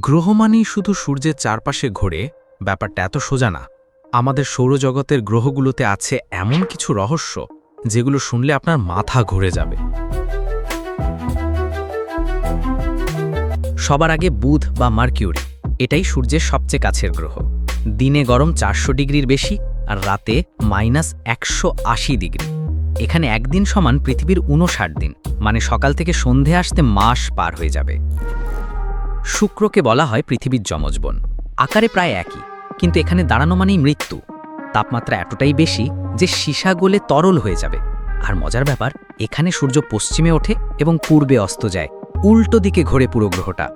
গ্রহ মানেই শুধু সূর্যের চারপাশে ঘোরে, ব্যাপারটা এত সোজা না। আমাদের সৌরজগতের গ্রহগুলোতে আছে এমন কিছু রহস্য, যেগুলো শুনলে আপনার মাথা ঘুরে যাবে। সবার আগে বুধ বা মার্কিউরি, এটাই সূর্যের সবচেয়ে কাছের গ্রহ। দিনে গরম চারশো ডিগ্রির বেশি আর রাতে মাইনাস একশো আশি ডিগ্রি। এখানে একদিন সমান পৃথিবীর উনষাট দিন মানে সকাল থেকে সন্ধে আসতে মাস পার হয়ে যাবে। শুক্রকে বলা হয় পৃথিবীর যমজবন। আকারে প্রায় একই, কিন্তু এখানে দাঁড়ানো মানেই মৃত্যু। তাপমাত্রা এতটাই বেশি যে সীসা গলে তরল হয়ে যাবে। আর মজার ব্যাপার, এখানে সূর্য পশ্চিমে ওঠে এবং পূর্বে অস্ত যায় উল্টো দিকে ঘোরে পুরো গ্রহটা।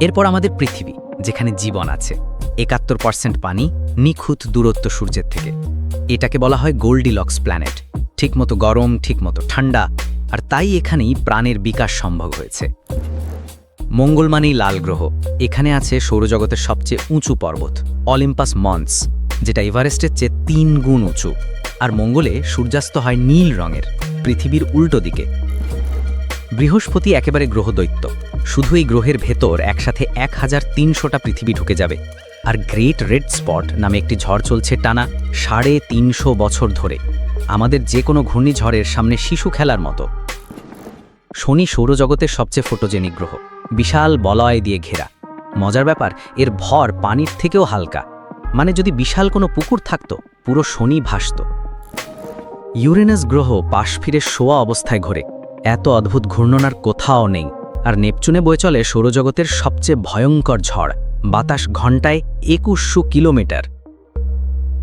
এরপর আমাদের পৃথিবী, যেখানে জীবন আছে। একাত্তর পার্সেন্ট পানি নিখুঁত দূরত্ব সূর্যের থেকে। এটাকে বলা হয় গোল্ডিলক্স প্ল্যানেট। ঠিকমতো গরম, ঠিকমতো ঠান্ডা, আর তাই এখানেই প্রাণের বিকাশ সম্ভব হয়েছে। মঙ্গল মানেই লাল গ্রহ। এখানে আছে সৌরজগতের সবচেয়ে উঁচু পর্বত, অলিম্পাস মন্স, যেটা এভারেস্টের চেয়ে তিন গুণ উঁচু। আর মঙ্গলে সূর্যাস্ত হয় নীল রঙের, পৃথিবীর উল্টো দিকে। বৃহস্পতি একেবারে গ্রহদৈত্য শুধু এই গ্রহের ভেতর একসাথে এক হাজার তিনশোটা পৃথিবী ঢুকে যাবে। আর গ্রেট রেড স্পট নামে একটি ঝড় চলছে টানা সাড়ে তিনশো বছর ধরে। আমাদের যে কোনো ঘূর্ণিঝড়ের সামনে শিশু খেলার মতো। শনি সৌরজগতের সবচেয়ে ফোটোজেনিক গ্রহ। বিশাল বলয় দিয়ে ঘেরা। মজার ব্যাপার, এর ভর পানির থেকেও হালকা। মানে যদি বিশাল কোনো পুকুর থাকতো, পুরো শনি ভাসত। ইউরেনাস গ্রহ পাশ ফিরে শোয়া অবস্থায় ঘোরে। এত অদ্ভুত ঘূর্ণনার কোথাও নেই। আর নেপচুনে বয়ে চলে সৌরজগতের সবচেয়ে ভয়ঙ্কর ঝড়, বাতাস ঘন্টায় একুশশো কিলোমিটার।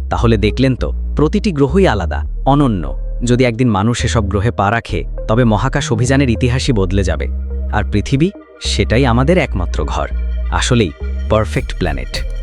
তাহলে দেখলেন তো, প্রতিটি গ্রহই আলাদা, অনন্য। যদি একদিন মানুষ এসব গ্রহে পা রাখে, তবে মহাকাশ অভিযানের ইতিহাসই বদলে যাবে। আর পৃথিবী, সেটাই আমাদের একমাত্র ঘর। আসলেই পারফেক্ট প্ল্যানেট